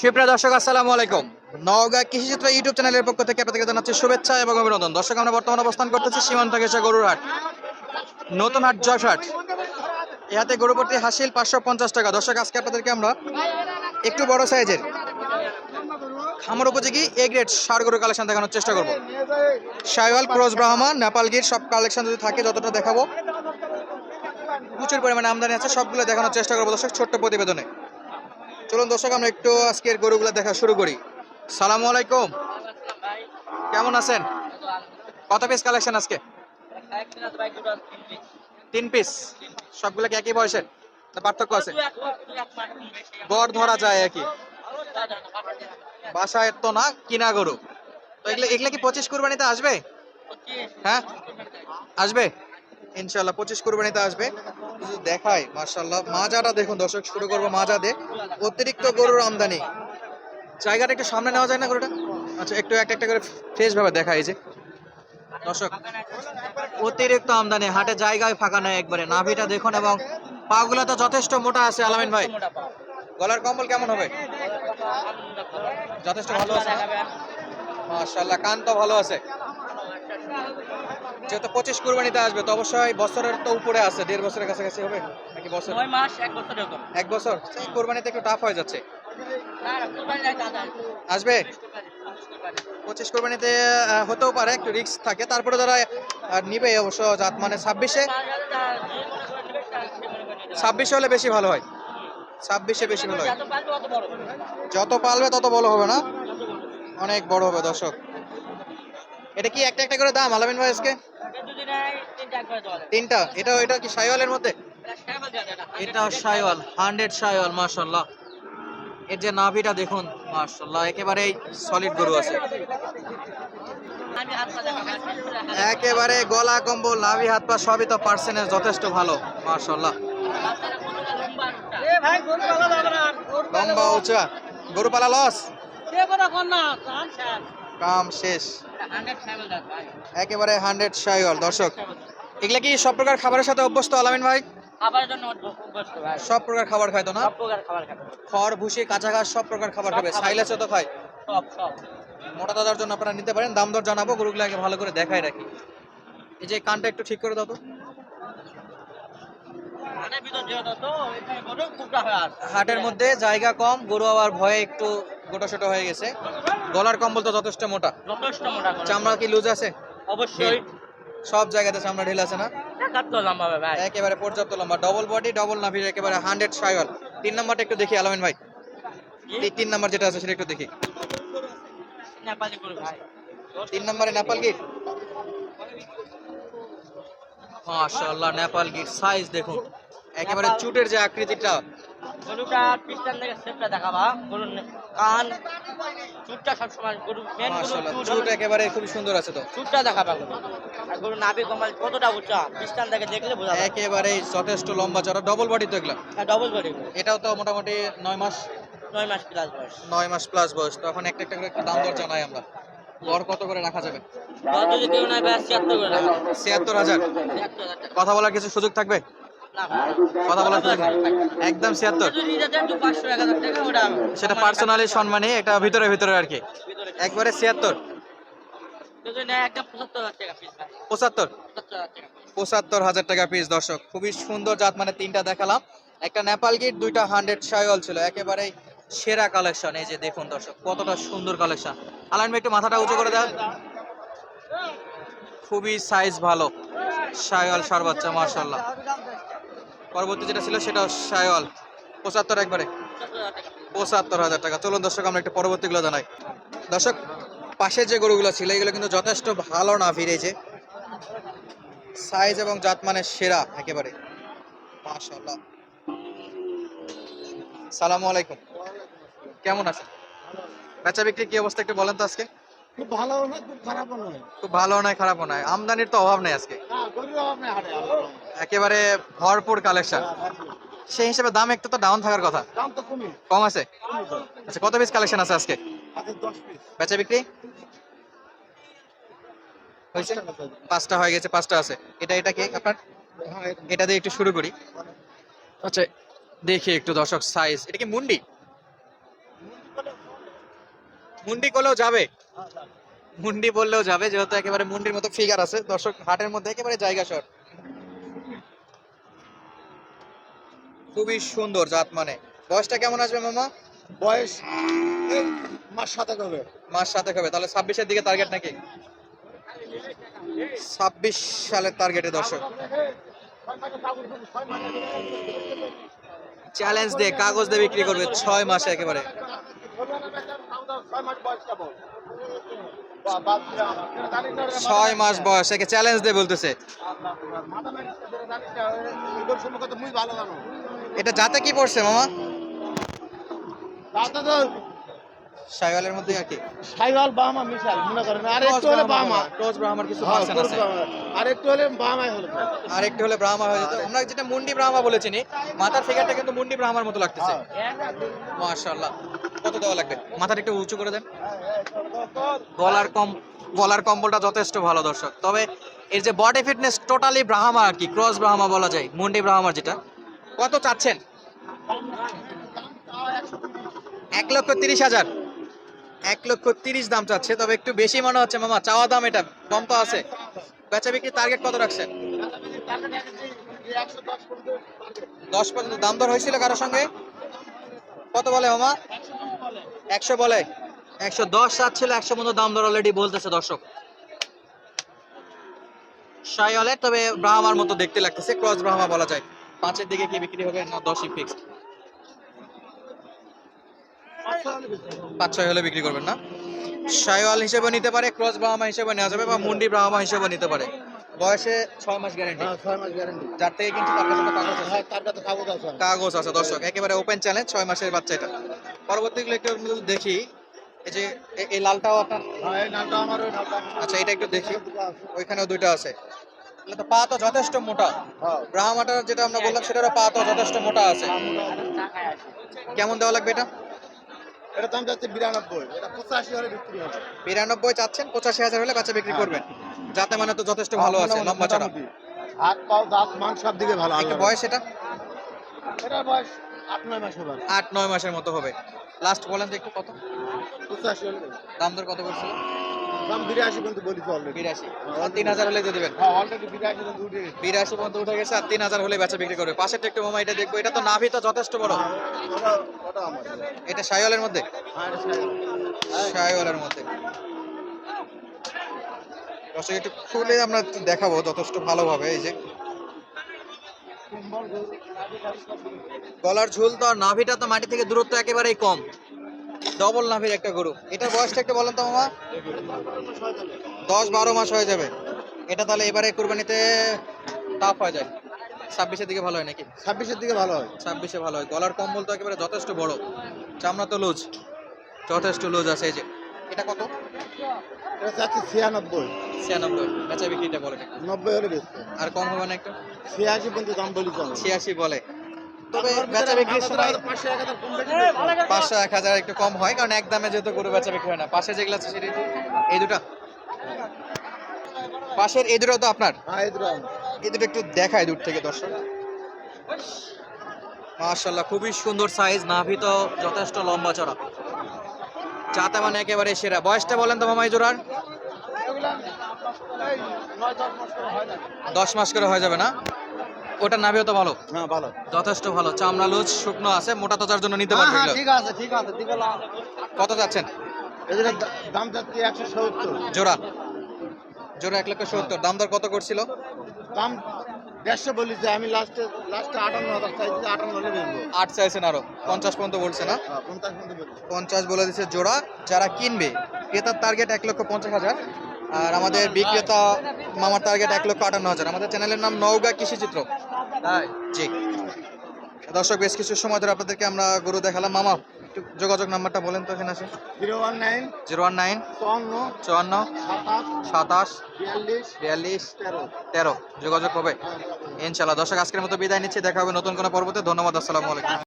সুপ্রিয় দর্শক, আসসালামু আলাইকুম। নওগাঁ কৃষি কৃষিচিত্র ইউটিউব চ্যানেলের পক্ষ থেকে আপনাদেরকে জানাচ্ছি শুভেচ্ছা এবং অভিনন্দন। দর্শক, আমরা বর্তমানে অবস্থান করতেছি সীমান্ত গেছে গরুর হাট। নতুন হাট, জয়ফাট। এ হাতে গরু প্রতি হাসিল পাঁচশো পঞ্চাশ টাকা। দর্শক, আজকে আপনাদেরকে আমরা একটু বড় সাইজের খামার উপযোগী এ গ্রেড সার গরুর কালেকশন দেখানোর চেষ্টা করব। সাইওয়াল ক্রস ব্রাহ্মা নেপালগির সব কালেকশন যদি থাকে, যতটা দেখাবো, প্রচুর পরিমাণে আমদানি আছে, সবগুলো দেখানোর চেষ্টা করব দর্শক, ছোট্ট প্রতিবেদনে। চলুন দর্শক, আমরা একটু আজকের গরুগুলো দেখা শুরু করি। সালামু আলাইকুম। কেমন আছেন? কত পিস কালেকশন আজকে? তিন পিস সবগুলো কি একই বয়সের? পার্থক্য আছে? গড় ধরা যায় একই। বাসায় তো না, কিনা গরু। তো এগুলো এগুলো কি পঁচিশ কুরবানিতে আসবে? হ্যাঁ? আসবে? ইনশাল্লাহ পঁচিশ কুরবানিতে আসবে। শুধু দেখায় মার্শাল্লাহ মাজাটা দেখুন দর্শক, শুরু করব মাজা দে অতিরিক্ত গরুর আমদানি। জায়গাটা একটু সামনে নেওয়া যায় না গরুটা? আচ্ছা একটু একটা একটা করে ফ্রেশ ভাবে দেখা এই যে। দর্শক, অতিরিক্ত আমদানি, হাটে জায়গায় ফাঁকা নেয় একবারে। নাভিটা দেখুন এবং পাগুলো তো যথেষ্ট মোটা আছে, আলামিন ভাই। গলার কম্বল কেমন হবে? যথেষ্ট ভালো আছে মাশাল্লাহ কান তো ভালো আছে। যেহেতু পঁচিশ কুরবানিতে আসবে তো অবশ্যই বছরের তো উপরে আছে দেড় বছরের কাছাকাছি হবে? নাকি বছর? নয় মাস এক বছরের কম এক বছর? সেই কুরবানিতে একটু টাফ হয়ে যাচ্ছে। আসবে? পঁচিশ কোরবানিতে হতেও পারে একটু রিস্ক থাকে। তারপরে যারা নিবে অবশ্য জাত মানে ছাব্বিশে? ছাব্বিশে হলে বেশি ভালো হয়। ছাব্বিশে বেশি ভালো হয়। যত পালবে তত বড় হবে না? অনেক বড় হবে দর্শক। এটা কি একটা একটা করে দাম, আলামিন ভাই আজকে? তিনটা? এটা এটা কি সাইওয়ালের মধ্যে? এটা সাইওয়াল হান্ড্রেড সাইওয়াল মাশাল্লাহ এর যে নাভিটা দেখুন মাশাল্লাহ একেবারেই সলিড গরু আছে। একেবারে গলা কম্বল, নাভি, হাত পা, সবই তো পার্সেন্টেজ যথেষ্ট ভালো মাশাল্লাহ লম্বা, উঁচা। গরু পালা লস না কাম শেষ। এটা 100 সাইকেল দেওয়া ভাই একেবারে হান্ড্রেড সাইওয়াল দর্শক। এগুলা কি সব প্রকার খাবারের সাথে অভ্যস্ত আলামিন ভাই? সব প্রকার খাবার না? প্রকার খাবার খাবে খড় ভুসি কাঁচা ঘাস সব প্রকার খাবার খাবে। সাইলেসও তো খায়। মোটা দাদার জন্য আপনারা নিতে পারেন। দাম দর জানাব গরুগুলো আগে ভালো করে দেখাই রাখি। এই যে কানটা একটু ঠিক করে দাও তো। মানে তো হাটের মধ্যে জায়গা কম গরু আবার ভয়ে একটু গোটা ছোট হয়ে গেছে। গলার কম্বল তো যথেষ্ট মোটা। যথেষ্ট মোটা চামড়া কি লুজ আছে? অবশ্যই। সব জায়গাতে চামড়া ঢিল আছে না? একাত্তর লম্বা ভাই? একেবারে পর্যাপ্ত লম্বা। ডবল বডি ডবল নাভির একেবারে হান্ড্রেড সাইওয়াল। তিন নাম্বারটা একটু দেখি আলামিন ভাই। এই তিন নাম্বার যেটা আছে সেটা একটু দেখি। তিন নম্বরে নেপাল গির মাশাআল্লাহ নেপাল গির সাইজ দেখুন। একেবারে চুটের যে আকৃতিটা। গরুটা পিছন থেকে দেখাবা গরুর কান। চুটটা সবসময় গরু মেন গরু চুট একেবারে খুব সুন্দর আছে তো। চুটটা দেখাবা গরু আর গরু নাভি কমাল কতটা উঁচা থেকে দেখলে বোঝা যায়। একেবারে যথেষ্ট লম্বা চড়া ডবল বডি তো এগুলা? ডবল বডি এটাও তো মোটামুটি নয় মাস? নয় মাস প্লাস বয়স। নয় মাস প্লাস বয়স তখন একটা একটা করে একটু দাম দর জানাই আমরা। গড় কত করে রাখা যাবে? দশ যদি কেউ ভাই ছিয়াত্তর করে রাখা। কথা বলার কিছু সুযোগ থাকবে? না। কথা বলার একদম ছিয়াত্তর। সেটা পার্সোনালি সম্মানে, এটা ভিতরে ভিতরে আর কি। একবারে ছিয়াত্তর। পঁচাত্তর। পঁচাত্তর হাজার টাকা পিস দর্শক। খুবই সুন্দর জাত মানে তিনটা দেখালাম। একটা নেপাল গিট, দুইটা হান্ড্রেড সাইওয়াল ছিল। একেবারে সেরা কালেকশন এই যে দেখুন দর্শক, কতটা সুন্দর কালেকশন ভাই, একটু মাথাটা উঁচু করে দেন। খুবই সাইজ ভালো। সাইওয়াল সার বাচ্চা মার্শাল্লাহ পরবর্তী যেটা ছিল সেটা সায়ল পঁচাত্তর একবারে। পঁচাত্তর হাজার টাকা। চলুন দর্শক, আমরা একটু পরবর্তীগুলো জানাই। দর্শক পাশে যে গরুগুলো ছিল, এগুলো কিন্তু যথেষ্ট ভালো না ফিরেছে সাইজ এবং জাত মানে সেরা, একেবারে। মাশাআল্লাহ। সালামু আলাইকুম। কেমন আছেন? বেচা বিক্রি কি অবস্থা একটু বলেন তো আজকে। খুব ভালো না খুব খারাপ নয়। খুব ভালো নয় খারাপ নয়। আমদানির তো অভাব নেই আজকে। একেবারে ভরপুর কালেকশন সেই হিসেবে দাম একটু তো ডাউন থাকার কথা। দাম তো কমই। কম আছে? আচ্ছা কত পিস কালেকশন আছে আজকে? বেচা বিক্রি? হয়েছে? পাঁচটা হয়ে গেছে পাঁচটা আছে। এটা এটা কে আপনার? হ্যাঁ এটা- দিয়ে একটু শুরু করি। আচ্ছা দেখি একটু দর্শক সাইজ এটা কি মুন্ডি? মানে মুন্ডি করলেও যাবে। মুন্ডি বললেও যাবে যেহেতু একেবারে মুন্ডির মতো ফিগার আছে। দর্শক হাটের মধ্যে একেবারে জায়গা শট খুবই সুন্দর জাত মানে। বয়সটা কেমন আসবে মামা? বয়স মাস সাথে হবে। মাস সাথে হবে। তাহলে ছাব্বিশের দিকে টার্গেট নাকি? ছাব্বিশ সালের টার্গেটে দর্শক। চ্যালেঞ্জ দিয়ে কাগজ দিয়ে বিক্রি করবে ছয় মাসে একেবারে। ছয় মাস বয়স একে চ্যালেঞ্জ দিয়ে বলতেছে। এটা যাতে কি পড়ছে মামা? সাইওয়ালের মধ্যে আর কি? সাইওয়াল বামা মিশাল মনে করেন। আর একটু হলে বামা। ক্রস ব্রাহ্মার কিছু হ্যাঁ, আছে। আর একটু হলে বামাই হলো। আর একটু হলে ব্রাহ্মা হয়ে যেত। আমরা যেটা মুন্ডি ব্রাহ্মা বলেছিনি মাথার ফিগারটা কিন্তু মুন্ডি ব্রাহ্মার মতো লাগতেছে। মাশাআল্লাহ। কত দেওয়া লাগবে? মাথাটা একটু উঁচু করে দেন। গলার কম গলার কম্বলটা যথেষ্ট ভালো দর্শক। তবে এর যে বডি ফিটনেস টোটালি ব্রাহ্মা আর কি ক্রস ব্রাহ্মা বলা যায় মুন্ডি ব্রাহ্মার যেটা। কত চাচ্ছেন? এক লক্ষ তিরিশ হাজার। এক লক্ষ তিরিশ দাম চাচ্ছে, তবে একটু বেশি মনে হচ্ছে মামা, চাওয়া দাম এটা, কম তো আছে। বেচা বিক্রি টার্গেট কত রাখছেন? দশ পর্যন্ত, দাম দর হয়েছিল কারোর সঙ্গে? কত বলে মামা? একশো বলে। একশো দশ চাচ্ছিল, একশো পর্যন্ত দাম দর অলরেডি বলতেছে দর্শক। সাইওয়ালের তবে ব্রাহ্মার মতো দেখতে লাগতেছে ক্রস ব্রাহ্মা বলা যায়। পাঁচের দিকে কি বিক্রি হবে না দশই ফিক্সড পাঁচ ছয় হলে বিক্রি করবেন না। সাইওয়াল হিসেবে নিতে পারে ক্রস ব্রাহ্মা হিসেবে নেওয়া যাবে বা মুন্ডি ব্রাহ্মা হিসেবে নিতে পারে। বয়সে ছয় মাস গ্যারেন্টি ছয় মাস গ্যারান্টি যার থেকে কিন্তু তার কাছে কাগজ আছে। হ্যাঁ তার কাছে কাগজ আছে। কাগজ আছে দর্শক একেবারে ওপেন চ্যালেঞ্জ ছয় মাসের বাচ্চা এটা। পরবর্তীগুলো একটু দেখি এই যে এই লালটাও আপনার হ্যাঁ ওই আচ্ছা এটা একটু দেখি। ওইখানেও দুইটা আছে। তো পা তো যথেষ্ট মোটা। হ্যাঁ। ব্রাহ্মাটার যেটা আমরা বললাম সেটারও পা তো যথেষ্ট মোটা আছে। কেমন দেওয়া লাগবে এটা? এটা দাম যাচ্ছে বিরানব্বই। এটা পঁচাশি হলে বিক্রি হবে। বিরানব্বই চাচ্ছেন পঁচাশি হাজার হলে বাচ্চা বিক্রি করবেন। যাতে মানে তো যথেষ্ট ভালো আছে লম্বা চড়া। হাত পাও দাঁত মান সব দিকে ভালো একটা বয়স এটা? এটার বয়স আট নয় মাস হবে আট নয় মাসের মতো হবে। লাস্ট বলেন তো একটু কত? পঁচাশি দাম দর কত করছিল দাম বিরাশি কিন্তু বলিস অলরেডি বিরাশি। তিন হাজার হলে দিয়ে দেবেন। অলরেডি বিরাশি কিন্তু উঠে গেছে। বিরাশি পর্যন্ত উঠে গেছে আর তিন হাজার হলে বেচা বিক্রি করবে। পাশেরটা একটু মামা এটা দেখব। এটা তো নাভি তো যথেষ্ট বড়। ওটা ওটা আমার। এটা সাইওয়ালের মধ্যে? এটা সাইকেল। সাইওয়ালের মধ্যে। দর্শক একটু খুলে আমরা দেখাবো যথেষ্ট ভালোভাবে এই যে। গলার ঝুল তো আর নাভিটা তো মাটি থেকে দূরত্ব একেবারেই কম। ডবল নাভির একটা গরু। এটার বয়সটা একটু বলেন তো মামা। দশ বারো মাস হয়ে যাবে। এটা তাহলে এবারে কুরবানিতে টাফ হয়ে যায়। ছাব্বিশের দিকে ভালো হয় নাকি? ছাব্বিশের দিকে ভালো হয়। ছাব্বিশে ভালো হয়। গলার কম্বল তো একেবারে যথেষ্ট বড়। চামড়া তো লুজ। যথেষ্ট লুজ আছে এই যে। এটা কত? এটা চাচ্ছি ছিয়ানব্বই। ছিয়ানব্বই। বেচা বিক্রিটা একটু। নব্বই হলে বেচতে আর কম হবে না একটু? ছিয়াশি পর্যন্ত দাম বলি ছিয়াশি বলে। তবে বেচা বিক্রির সময় পাঁচশো এক হাজার কম বেশি পাঁচশো এক হাজার একটু কম হয় কারণ এক দামে যেহেতু গরু বেচা বিক্রি হয় না। পাশে যেগুলো আছে সেটা এই দুটা? পাশের এই দুটো তো আপনার? হ্যাঁ এই দুটো। আমার। এই দুটো একটু দেখায় দূর থেকে দর্শক। মাশাল্লাহ খুবই সুন্দর সাইজ নাভি তো যথেষ্ট লম্বা চড়া। যাতে মানে একেবারে সেরা। বয়সটা বলেন তো মামা এই জোড়ার হয় দশ মাস করে হয়ে যাবে না? ওটা নাভিও তো ভালো। হ্যাঁ ভালো। যথেষ্ট ভালো। চামড়া লুজ শুকনো আছে মোটা তোচার জন্য নিতে পারবে এগুলো। ঠিক আছে ঠিক আছে ঠিক আছে কত যাচ্ছেন? এদের দাম যাচ্ছে একশো সত্তর। জোড়া। জোড়া এক লক্ষ সত্তর। দাম দর কত করছিল? দাম দেড়শো বলিছে আমি লাস্টে লাস্টে আটান্ন হাজার চাইছি আটান্ন হলে বেচবো আট চাইছেন আরও। পঞ্চাশ পর্যন্ত বলছে না? হ্যাঁ পঞ্চাশ পর্যন্ত পঞ্চাশ বলে দিচ্ছে জোড়া। যারা কিনবে ক্রেতার টার্গেট এক লক্ষ পঞ্চাশ হাজার। আর আমাদের বিক্রেতা মামার টার্গেট এক লক্ষ আটান্ন হাজার। আমাদের চ্যানেলের নাম নওগাঁ কৃষি চিত্র। জি। দর্শক বেশ কিছু সময় ধরে আপনাদেরকে আমরা গরু দেখালাম। মামা একটু যোগাযোগ নাম্বারটা বলেন তো এখানে আসে zero one nine zero one nine চুয়ান্ন চুয়ান্ন সাতাশ বিয়াল্লিশ তেরো। যোগাযোগ হবে। ইনশাল্লাহ দর্শক আজকের মতো বিদায় নিচ্ছি। দেখা হবে নতুন কোনো পর্বতে। ধন্যবাদ। আসসালামু আলাইকুম।